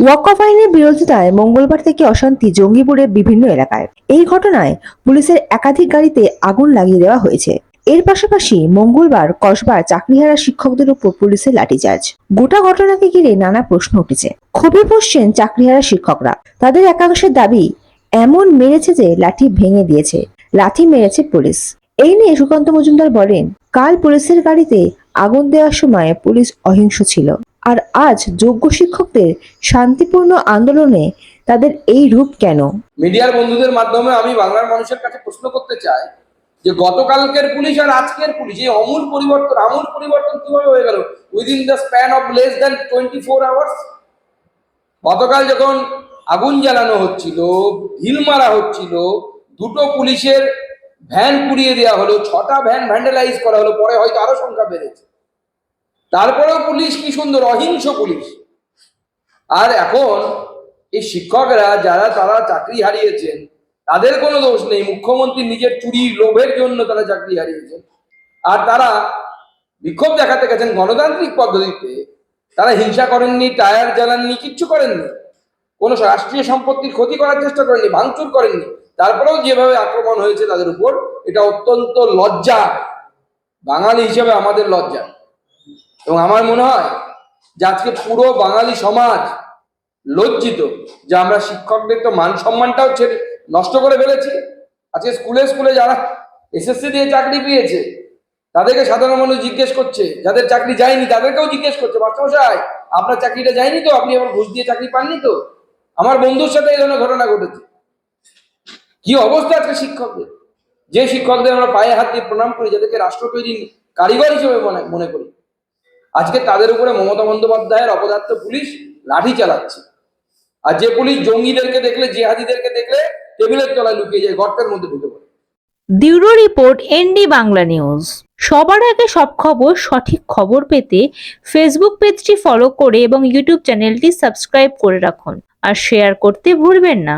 ওয়াকফ আইনের বিরোধিতায় মঙ্গলবার থেকে অশান্তি জঙ্গিপুরের বিভিন্ন এলাকায়। এই ঘটনায় পুলিশের একাধিক গাড়িতে আগুন লাগিয়ে দেওয়া হয়েছে। এর পাশাপাশি মঙ্গলবার কসবার চাকরিহারা শিক্ষকদের উপর পুলিশের লাঠিচার্জ। গোটা ঘটনাকে ঘিরে নানা প্রশ্ন উঠেছে। ক্ষোভে পড়ছেন চাকরিহারা শিক্ষকরা। তাদের একাংশের দাবি, এমন মেরেছে যে লাঠি ভেঙে দিয়েছে। লাঠি মেরেছে পুলিশ। এই নিয়ে সুকান্ত মজুমদার বলেন, কাল পুলিশের গাড়িতে আগুন দেওয়ার সময় পুলিশ অহিংস ছিল। আর আজ যোগ্য শিক্ষকদের শান্তিপূর্ণ আন্দোলনে তাদের এই রূপ কেন? মিডিয়ার বন্ধুদের মাধ্যমে আমি বাংলার মানুষের কাছে প্রশ্ন করতে চাই যে গতকালকের পুলিশ আর আজকের পুলিশ, এই অমূল পরিবর্তন, আমূল পরিবর্তন কীভাবে হয়ে গেল? Within the span of less than twenty four hours গতকাল যখন আগুন জ্বালানো হচ্ছিল, ঢিল মারা হচ্ছিল, দুটো পুলিশের ভ্যান পুড়িয়ে দেওয়া হলো, ছটা ভ্যান ভ্যান্ডালাইজ করা হলো, পরে হয়তো আরও সংখ্যা বেড়েছে। তারপরেও পুলিশ কি সুন্দর? অহিংস পুলিশ। আর এখন এই শিক্ষকরা যারা তারা চাকরি হারিয়েছেন, তাদের কোনো দোষ নেই। মুখ্যমন্ত্রী নিজের চুরি লোভের জন্য তারা চাকরি হারিয়েছেন। আর তারা বিক্ষোভ দেখাতে গেছেন গণতান্ত্রিক পদ্ধতিতে। তারা হিংসা করেননি, টায়ার জ্বালাননি, কিচ্ছু করেননি। কোনো রাষ্ট্রীয় সম্পত্তির ক্ষতি করার চেষ্টা করেননি, ভাঙচুর করেননি। তারপরেও যেভাবে আক্রমণ হয়েছে তাদের উপর, এটা অত্যন্ত লজ্জা। বাঙালি হিসেবে আমাদের লজ্জা। এবং আমার মনে হয় যে আজকে পুরো বাঙালি সমাজ লজ্জিত যে আমরা শিক্ষকদের তো মান সম্মানটাও ছেড়ে নষ্ট করে ফেলেছি। আজকে স্কুলে স্কুলে যারা এসএসসি দিয়ে চাকরি পেয়েছে, তাদেরকে সাধারণ মানুষ জিজ্ঞেস করছে, যাদের চাকরি যায়নি তাদেরকেও জিজ্ঞেস করছে, মাস্টারমশাই, আপনার চাকরিটা যায়নি তো? আপনি আবার ঘুষ দিয়ে চাকরি পাননি তো? আমার বন্ধুর সাথে এই ধরনের ঘটনা ঘটেছে। কি অবস্থা আজকে শিক্ষকদের? যে শিক্ষকদের আমরা পায়ে হাত দিয়ে প্রণাম করি, যাদেরকে রাষ্ট্র তৈরি কারিগর হিসেবে মনে মনে করি। আজকে তাদের উপরে মমতা বন্দ্যোপাধ্যায়ের অপদার্থ পুলিশ লাঠি চালাচ্ছে। আর যে পুলিশ জঙ্গিদেরকে দেখলে, জেহাদিদেরকে দেখলে, টেবিলের তলায় লুকিয়ে যায়, গর্তের মধ্যে ঢুকে পড়ে। Bureau report, ND Bangla news. সবার আগে সব খবর, সঠিক খবর পেতে ফেসবুক পেজটি ফলো করে এবং ইউটিউব চ্যানেলটি সাবস্ক্রাইব করে রাখুন। আর শেয়ার করতে ভুলবেন না।